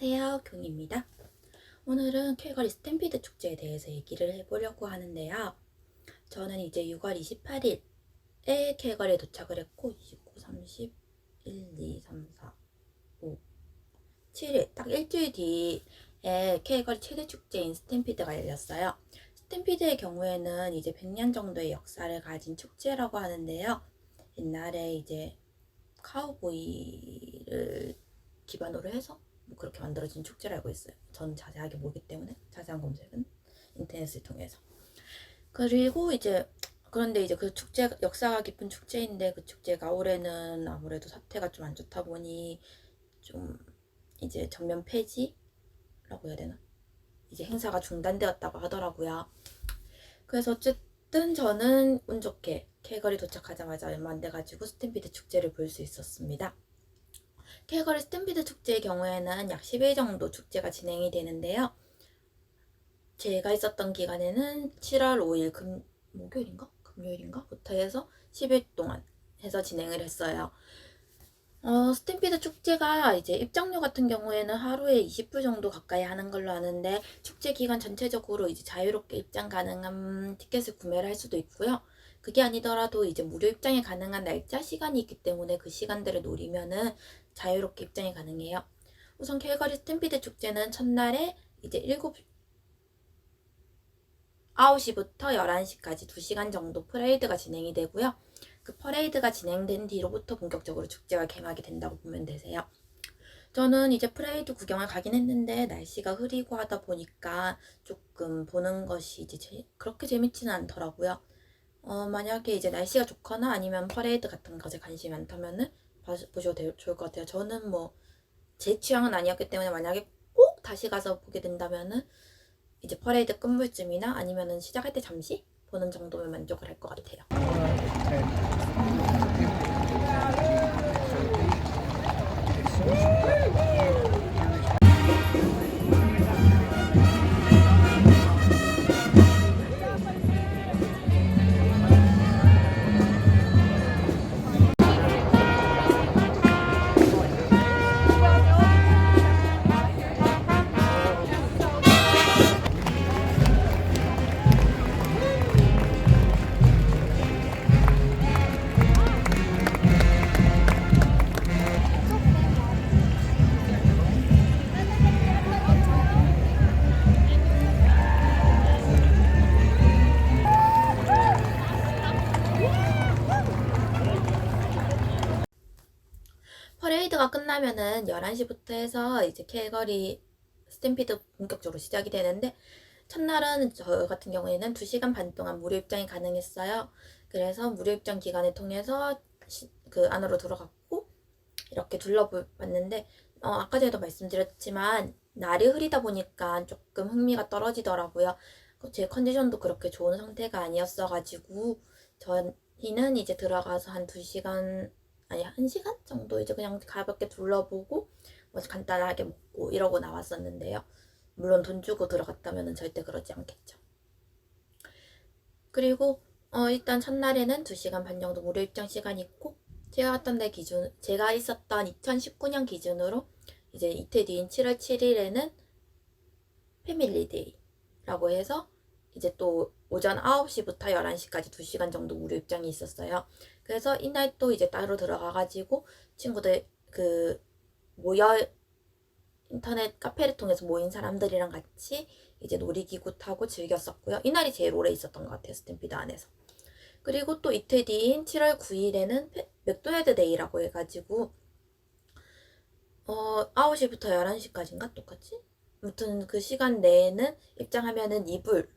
안녕하세요. 경입니다. 오늘은 캘거리 스탬피드 축제에 대해서 얘기를 해보려고 하는데요. 저는 이제 6월 28일에 캘거리에 도착을 했고 29, 30, 1, 2, 3, 4, 5, 7일 딱 일주일 뒤에 캘거리 최대 축제인 스탬피드가 열렸어요. 스탬피드의 경우에는 이제 100년 정도의 역사를 가진 축제라고 하는데요. 옛날에 이제 카우보이를 기반으로 해서 뭐 그렇게 만들어진 축제를 알고 있어요. 전 자세하게 모르기 때문에 자세한 검색은 인터넷을 통해서. 그리고 이제 그런데 이제 그 축제 역사가 깊은 축제인데 그 축제가 올해는 아무래도 사태가 좀 안 좋다 보니 좀 이제 전면 폐지라고 해야 되나? 이제 행사가 중단되었다고 하더라고요. 그래서 어쨌든 저는 운 좋게 캘거리 도착하자마자 얼마 안 돼가지고 스탬피드 축제를 볼 수 있었습니다. 캘거리 스탬피드 축제의 경우에는 약 10일 정도 축제가 진행이 되는데요. 제가 있었던 기간에는 7월 5일 금 목요일인가 금요일인가부터 해서 10일 동안 해서 진행을 했어요. 어, 스탬피드 축제가 이제 입장료 같은 경우에는 하루에 20불 정도 가까이 하는 걸로 아는데 축제 기간 전체적으로 이제 자유롭게 입장 가능한 티켓을 구매를 할 수도 있고요. 그게 아니더라도 이제 무료 입장이 가능한 날짜 시간이 있기 때문에 그 시간들을 노리면은 자유롭게 입장이 가능해요. 우선 캘거리 스탬피드 축제는 첫날에 이제 7 9시부터 11시까지 2시간 정도 퍼레이드가 진행이 되고요. 그 퍼레이드가 진행된 뒤로부터 본격적으로 축제가 개막이 된다고 보면 되세요. 저는 이제 프레이드 구경을 가긴 했는데 날씨가 흐리고 하다 보니까 조금 보는 것이 이제 제, 그렇게 재밌지는 않더라고요. 어, 만약에 이제 날씨가 좋거나 아니면 퍼레이드 같은 것에 관심이 많다면은 봐- 보셔도 되- 좋을 것 같아요. 저는 뭐 제 취향은 아니었기 때문에 만약에 꼭 다시 가서 보게 된다면은 이제 퍼레이드 끝물쯤이나 아니면은 시작할 때 잠시 보는 정도면 만족을 할 것 같아요. 끝나면은 11시부터 해서 이제 캘거리 스탬피드 본격적으로 시작이 되는데 첫날은 저 같은 경우에는 2시간 반 동안 무료 입장이 가능했어요. 그래서 무료 입장 기간을 통해서 시- 그 안으로 들어갔고 이렇게 둘러봤는데 어, 아까 전에도 말씀드렸지만 날이 흐리다 보니까 조금 흥미가 떨어지더라고요. 그제 컨디션도 그렇게 좋은 상태가 아니었어가지고 저희는 이제 들어가서 한 2시간 아니 한 시간 정도 이제 그냥 가볍게 둘러보고 뭐 간단하게 먹고 이러고 나왔었는데요. 물론 돈 주고 들어갔다면 절대 그러지 않겠죠. 그리고 어, 일단 첫날에는 2시간 반 정도 무료 입장 시간이 있고 제가 갔던 데 기준 제가 있었던 2019년 기준으로 이제 이틀 뒤인 7월 7일에는 패밀리데이라고 해서 이제 또 오전 9시부터 11시까지 2시간 정도 무료 입장이 있었어요. 그래서 이날 또 이제 따로 들어가가지고 친구들 그 모여 인터넷 카페를 통해서 모인 사람들이랑 같이 이제 놀이기구 타고 즐겼었고요. 이날이 제일 오래 있었던 것 같아요. 스탬피드 안에서. 그리고 또 이틀 뒤인 7월 9일에는 맥도날드 데이라고 해가지고 어 9시부터 11시까지인가 똑같이? 아무튼 그 시간 내에는 입장하면은 2불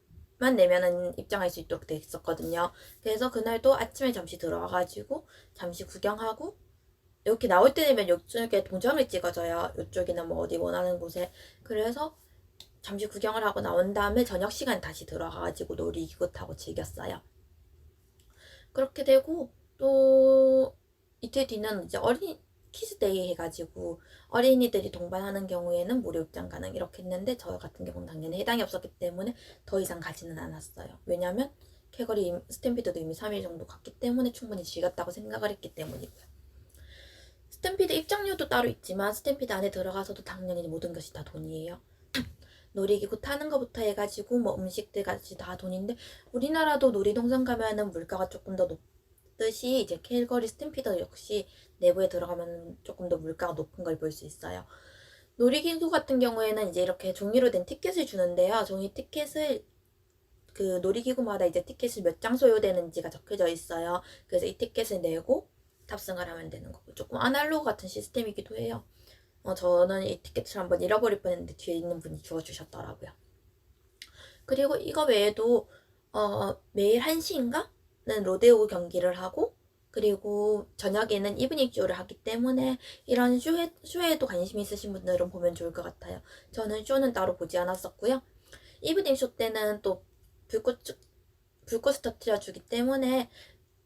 만 내면은 입장할 수 있도록 돼 있었거든요. 그래서 그날도 아침에 잠시 들어와가지고 잠시 구경하고 이렇게 나올 때 되면 이쪽에 동전을 찍어줘요. 이쪽이나 뭐 어디 원하는 곳에. 그래서 잠시 구경을 하고 나온 다음에 저녁 시간 다시 들어가가지고 놀이기구 타고 즐겼어요. 그렇게 되고 또 이틀 뒤는 이제 어린 키즈데이 해가지고 어린이들이 동반하는 경우에는 무료 입장 가능 이렇게 했는데 저 같은 경우는 당연히 해당이 없었기 때문에 더 이상 가지는 않았어요. 왜냐면 캐거리 임- 스탬피드도 이미 3일 정도 갔기 때문에 충분히 즐겼다고 생각을 했기 때문이고요. 스탬피드 입장료도 따로 있지만 스탬피드 안에 들어가서도 당연히 모든 것이 다 돈이에요. 놀이기구 타는 것부터 해가지고 뭐 음식들까지 다 돈인데 우리나라도 놀이동산 가면은 물가가 조금 더 높 듯이 이제 캘거리 스탬피드 역시 내부에 들어가면 조금 더 물가가 높은 걸 볼 수 있어요. 놀이기구 같은 경우에는 이제 이렇게 종이로 된 티켓을 주는데요. 종이 티켓을 그 놀이기구마다 이제 티켓이 몇 장 소요되는지가 적혀져 있어요. 그래서 이 티켓을 내고 탑승을 하면 되는 거고 조금 아날로그 같은 시스템이기도 해요. 어, 저는 이 티켓을 한번 잃어버릴 뻔했는데 뒤에 있는 분이 주워주셨더라고요. 그리고 이거 외에도 어, 매일 1시인가는 로데오 경기를 하고 그리고 저녁에는 이브닝 쇼를 하기 때문에 이런 쇼에, 쇼에도 관심 있으신 분들은 보면 좋을 것 같아요. 저는 쇼는 따로 보지 않았었고요. 이브닝 쇼 때는 또 불꽃, 불꽃을 터트려주기 때문에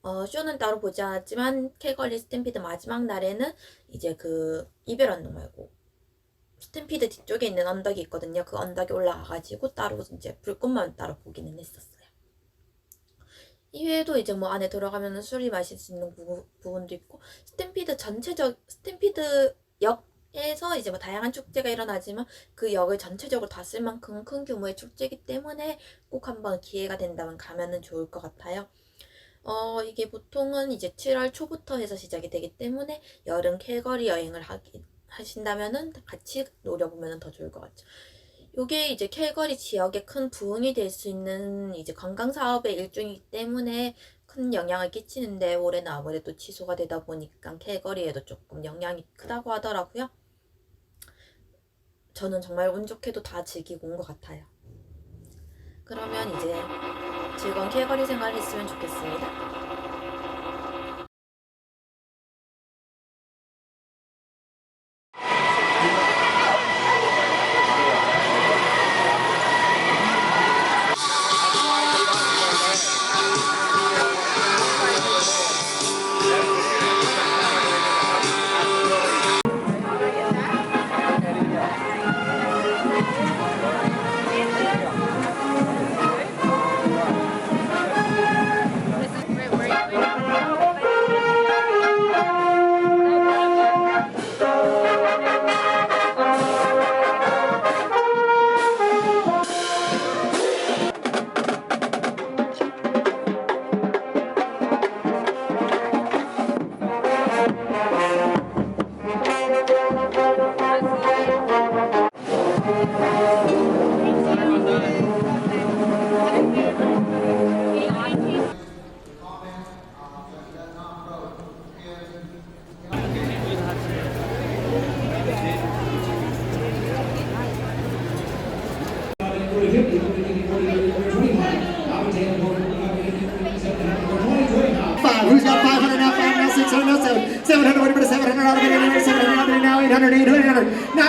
어, 쇼는 따로 보지 않았지만 캘거리 스탬피드 마지막 날에는 이제 그 이별 언덕 말고 스탬피드 뒤쪽에 있는 언덕이 있거든요. 그 언덕에 올라가가지고 따로 이제 불꽃만 따로 보기는 했었어요. 이외에도 이제 뭐 안에 들어가면 술이 마실 수 있는 부, 부분도 있고 스탬피드 전체적 스탬피드 역에서 이제 뭐 다양한 축제가 일어나지만 그 역을 전체적으로 다 쓸 만큼 큰 규모의 축제이기 때문에 꼭 한번 기회가 된다면 가면은 좋을 것 같아요. 어, 이게 보통은 이제 7월 초부터 해서 시작이 되기 때문에 여름 캘거리 여행을 하기, 하신다면은 같이 노려보면 더 좋을 것 같죠. 요게 이제 캘거리 지역에 큰 부흥이 될 수 있는 이제 관광 사업의 일종이기 때문에 큰 영향을 끼치는데 올해는 아무래도 취소가 되다 보니까 캘거리에도 조금 영향이 크다고 하더라고요. 저는 정말 운 좋게도 다 즐기고 온 것 같아요. 그러면 이제 즐거운 캘거리 생활을 했으면 좋겠습니다.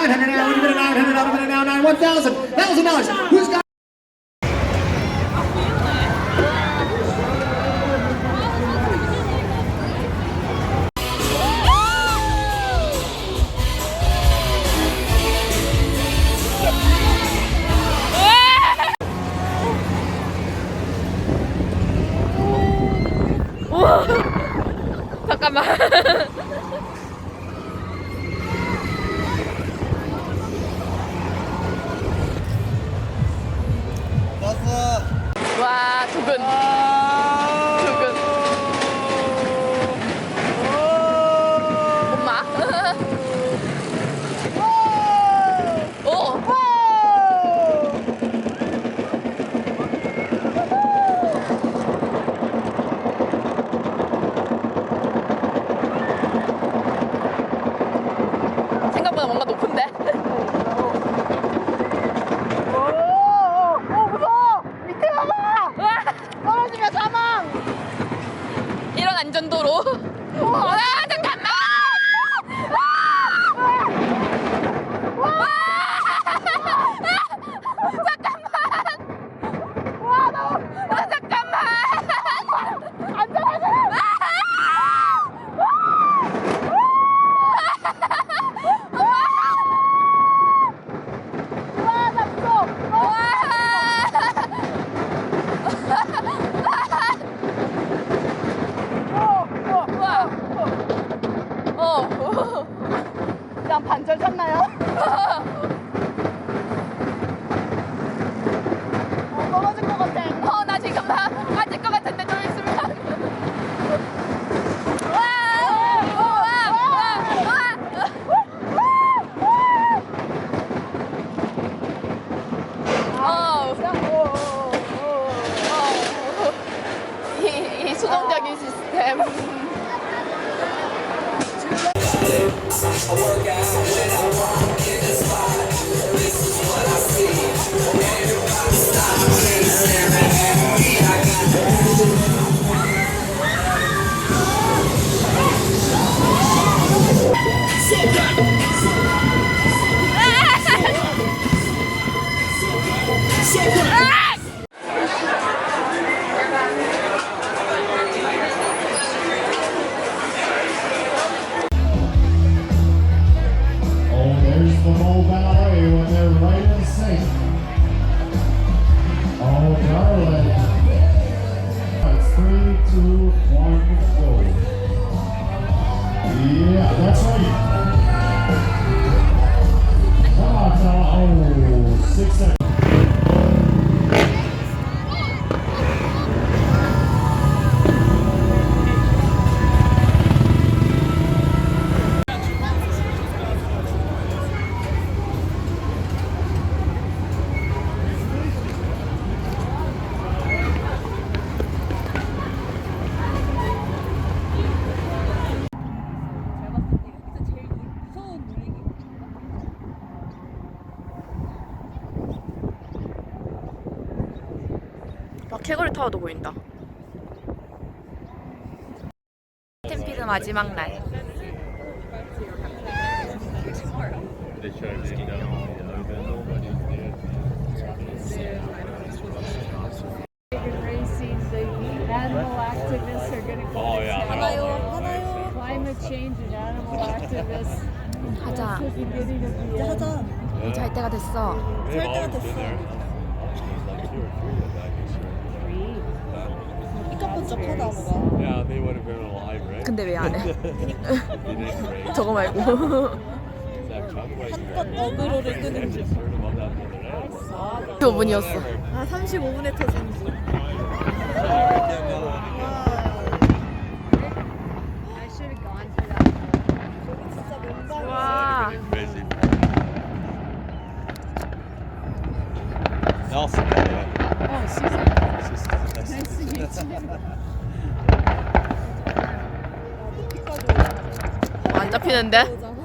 900 now, what about 900 out of it now? 9, 1,000. $1,000. Who's 막 캐거리 타워도 보인다. 스탬피드 마지막 날. racing, the animal activists are going to go oh, yeah. 하나요, Climate change and animal activists. 하자. The end. 잘 때가 됐어. 잘 때가 됐어. 삐까뻔쩍하다 뭐가. Yeah, they would have been alive, right? 근데 왜 안 해? They didn't race. 저거 말고. That was 한껏 어그로를 끄는 중. heard about that the other day. 5분이었어. 아 35분에 터진 중. I should have gone for that. 진짜 명당. 와. Crazy. Nelson, by the way. Oh, Susan. Nice to meet you. 높이까지 안 잡히는데? 올라오잖아.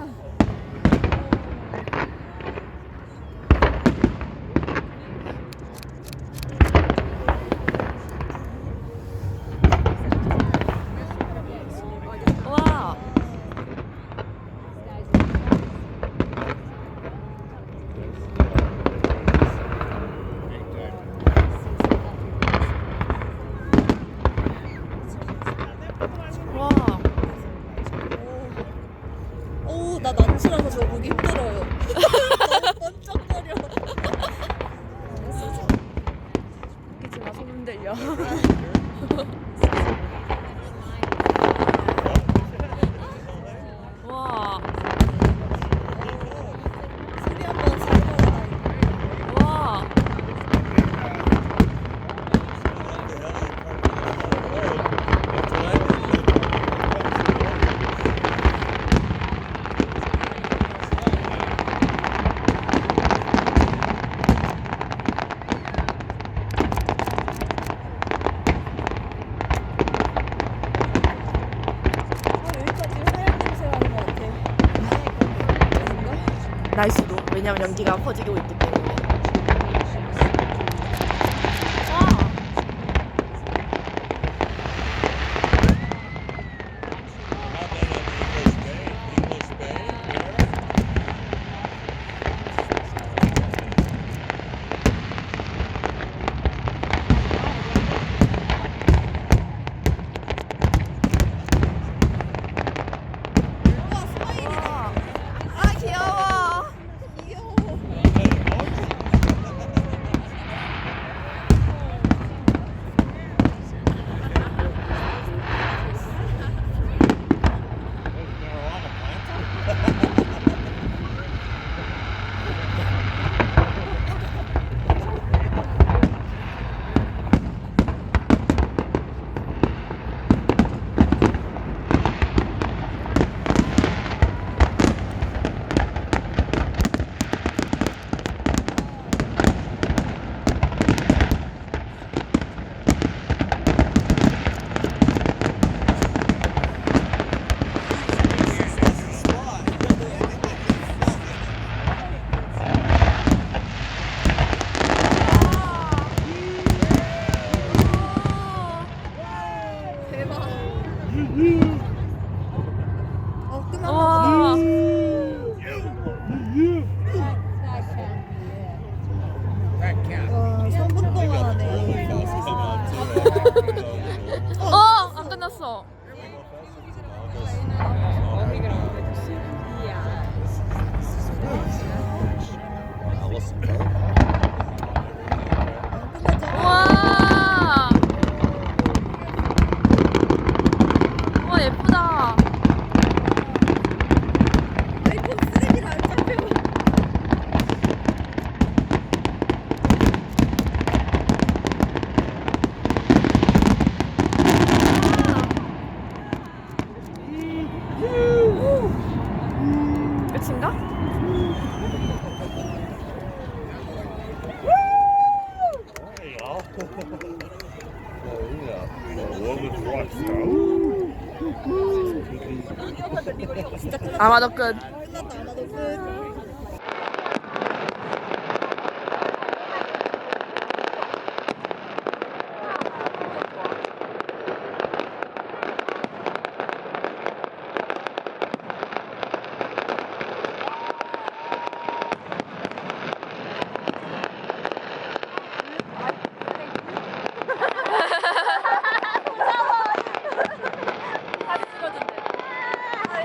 와. 와. 오, 나 난치라서 저거 보기 힘들어요. 왜냐면 연기가 퍼지고 있기 때문에. 아마도 끝. 끝났다, 아마도 끝.